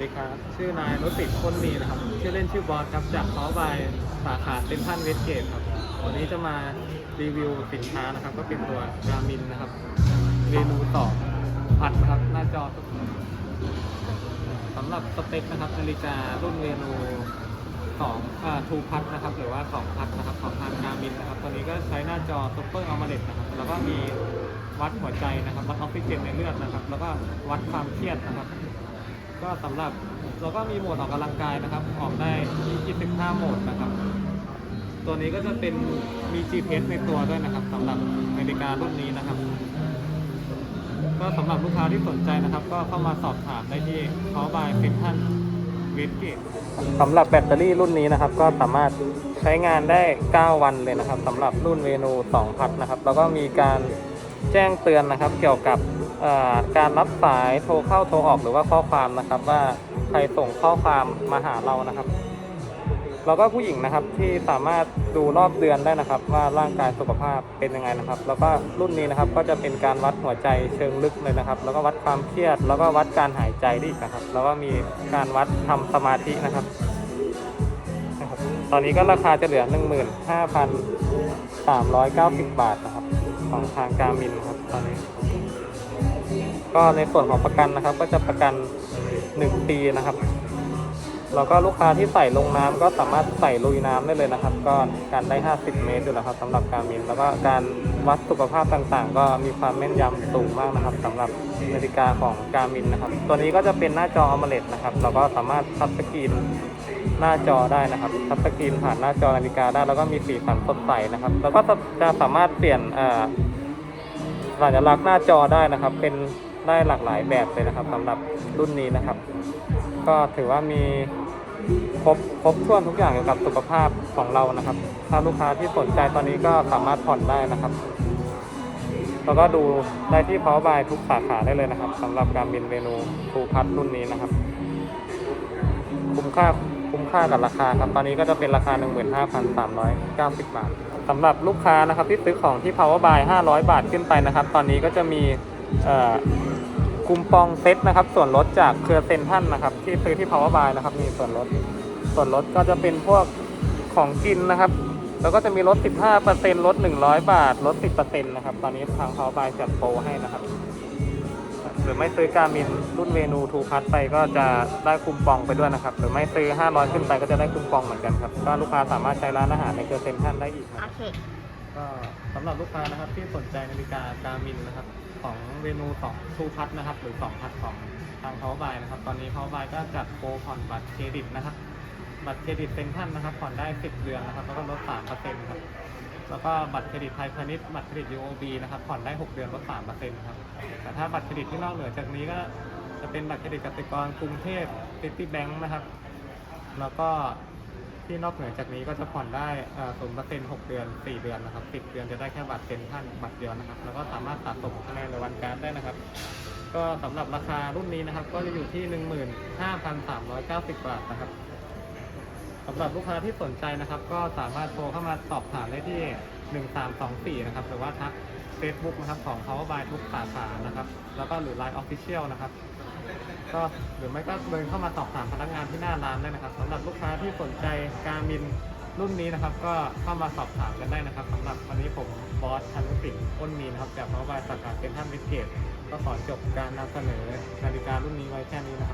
ดีครับ ชื่อนายรติพ้นมีนะครับ ชื่อเล่นชื่อบอสครับ จากเขาบายสาขาเซ็นทรัลเวสเกตครับ วันนี้จะมารีวิวสินค้านะครับ ก็เป็นตัวกามินนะครับเรนูต่อพัดนะครับ หน้าจอสำหรับสเปคนะครับนาฬิการุ่นเรนูสองทูพัดนะครับ หรือว่าสองพัดนะครับของทางกามินนะครับ ตัวนี้ก็ใช้หน้าจอซุปเปอร์อัลมาเลนะครับ แล้วก็มีวัดหัวใจนะครับ วัดออกซิเจนในเลือดนะครับ แล้วก็วัดความเครียดนะครับ ก็สำหรับเราก็มีโหมดออกกำลังกายนะครับ ออกได้25โหมดนะครับ ตัวนี้ก็จะเป็นมี GPS ในตัวด้วยนะครับสำหรับนาฬิการุ่นนี้นะครับ ก็สำหรับลูกค้าที่สนใจนะครับ ก็เข้ามาสอบถามได้ที่เขาบายเซ็นทันวิสกิสำหรับแบตเตอรี่รุ่นนี้นะครับ ก็สามารถใช้งานได้ 9 วันเลยนะครับสำหรับรุ่นเวนู2พัดนะครับ แล้วก็มีการ แจ้งเตือนนะครับ เกี่ยวกับการรับสายโทรเข้าโทรออกหรือว่าข้อความนะครับ ว่าใครส่งข้อความมาหาเรานะครับ แล้วก็ผู้หญิงนะครับที่สามารถดูรอบเดือนได้นะครับ ว่าร่างกายสุขภาพเป็นยังไงนะครับ แล้วก็รุ่นนี้นะครับก็จะเป็นการวัดหัวใจเชิงลึกเลยนะครับ แล้วก็วัดความเครียด แล้วก็วัดการหายใจได้อีกนะครับ แล้วก็มีการวัดทำสมาธินะครับนะครับตอนนี้ก็ราคาจะเหลือ 15,390 บาทนะครับ ของทางการมินครับตอนนี้ ก็ในส่วนของประกันนะครับ ก็จะประกัน 1 ปีนะครับแล้วก็ลูกค้าที่ใส่ลงน้ำก็สามารถใส่ลุยน้ำได้เลยนะครับ ก็การได้ 50 เมตรอยู่แล้วครับสำหรับการมินแล้วก็การ วัดสุขภาพต่างๆ ก็มีความแม่นยำสูงมากนะครับสำหรับนาฬิกาของกามินนะครับ ตัวนี้ก็จะเป็นหน้าจออมเลตนะครับ เราก็สามารถทัชสกรีนหน้าจอได้นะครับทัชสกรีนผ่านหน้าจอนาฬิกาได้ แล้วก็มีสีสันสดใสนะครับ แล้วก็จะสามารถเปลี่ยนสัญลักษณ์หน้าจอได้นะครับ เป็นได้หลากหลายแบบเลยนะครับสำหรับรุ่นนี้นะครับ ก็ถือว่ามีครบครบถ้วนทุกอย่างเกี่ยวกับสุขภาพของเรานะครับ ถ้าลูกค้าที่สนใจตอนนี้ก็สามารถผ่อนได้นะครับ แล้วก็ดูได้ที่เพาบายทุกสาขาได้เลยนะครับสำหรับการบินเมนูทูพัทรุ่นนี้นะครับ คุ้มค่าคุ้มค่ากับราคาครับ ตอนนี้ก็จะเป็นราคา 15,390 บาทสำหรับลูกค้านะครับที่ซื้อของที่ Power Buy 500 บาทขึ้นไปนะครับ ตอนนี้ก็จะมีคูปองเซ็ตนะครับ ส่วนลดจากเครือเซนทันนะครับ ที่ซื้อที่ Power Buy นะครับ มีส่วนลด ส่วนลดก็จะเป็นพวกของกินนะครับ แล้วก็จะมีลด 15%ลด 100 บาท ลด 10%นะครับ ตอนนี้ทาง Power Buy จัดโปรให้นะครับ หรือไม่ซื้อการมินรุ่นเมนูทูพัทไปก็จะได้คูปองไปด้วยนะครับ หรือไม่ซื้อ 500 ขึ้นไปก็จะได้คูปองเหมือนกันครับ ก็ลูกค้าสามารถใช้ร้านอาหารในเครือเซ็นทรัลได้อีกนะโอเค ก็สำหรับลูกค้านะครับที่สนใจนาฬิกาการมินนะครับ ของเมนู2ทูพัทนะครับ หรือ2พัทของทางเขาบายนะครับ ตอนนี้เขาบายก็จัดโปรผ่อนบัตรเครดิตนะครับ บัตรเครดิตเซ็นทรัลนะครับผ่อนได้ 10 เดือนนะครับแล้วก็ลด3%ครับแล้วก็บัตรเครดิตไทยพาณิชย์บัตรเครดิต UOB นะครับผ่อนได้ 6 เดือนลด3%ครับแต่ถ้าบัตรเครดิตที่นอกเหนือจากนี้ก็จะเป็นบัตรเครดิตกสิกรกรุงเทพซิตี้แบงค์นะครับ แล้วก็ที่นอกเหนือจากนี้ก็จะผ่อนได้ศูนย์เปอร์เซ็นต์หกเดือนสี่เดือนนะครับสิบเดือนจะได้แค่บัตรเซ็นทรันบัตรเดียวนะครับ แล้วก็สามารถสะสมคะแนนในวันการ์ดได้นะครับ ก็สำหรับราคารุ่นนี้นะครับ ก็จะอยู่ที่หนึ่งหมื่นห้าพันสามร้อยเก้าสิบบาทนะครับ สำหรับลูกค้าที่สนใจนะครับ ก็สามารถโทรเข้ามาสอบถามได้ที่หนึ่งสามสองสี่นะครับ หรือว่าทัก Facebook นะครับของ Power by ทุกสาขานะครับ แล้วก็หรือ Line Official นะครับ ก็หรือไม่ก็เดินเข้ามาสอบถามพนักงานที่หน้าร้านได้นะครับสำหรับลูกค้าที่สนใจการมินรุ่นนี้นะครับ ก็เข้ามาสอบถามกันได้นะครับสำหรับวันนี้ผมบอสชันุสิทธิ์อ้นมีนครับจาก Power by สาขาเซ็นทรัลเวสเกตก็ขอจบการนำเสนอนาฬิการุ่นนี้ไว้แค่นี้นะครับ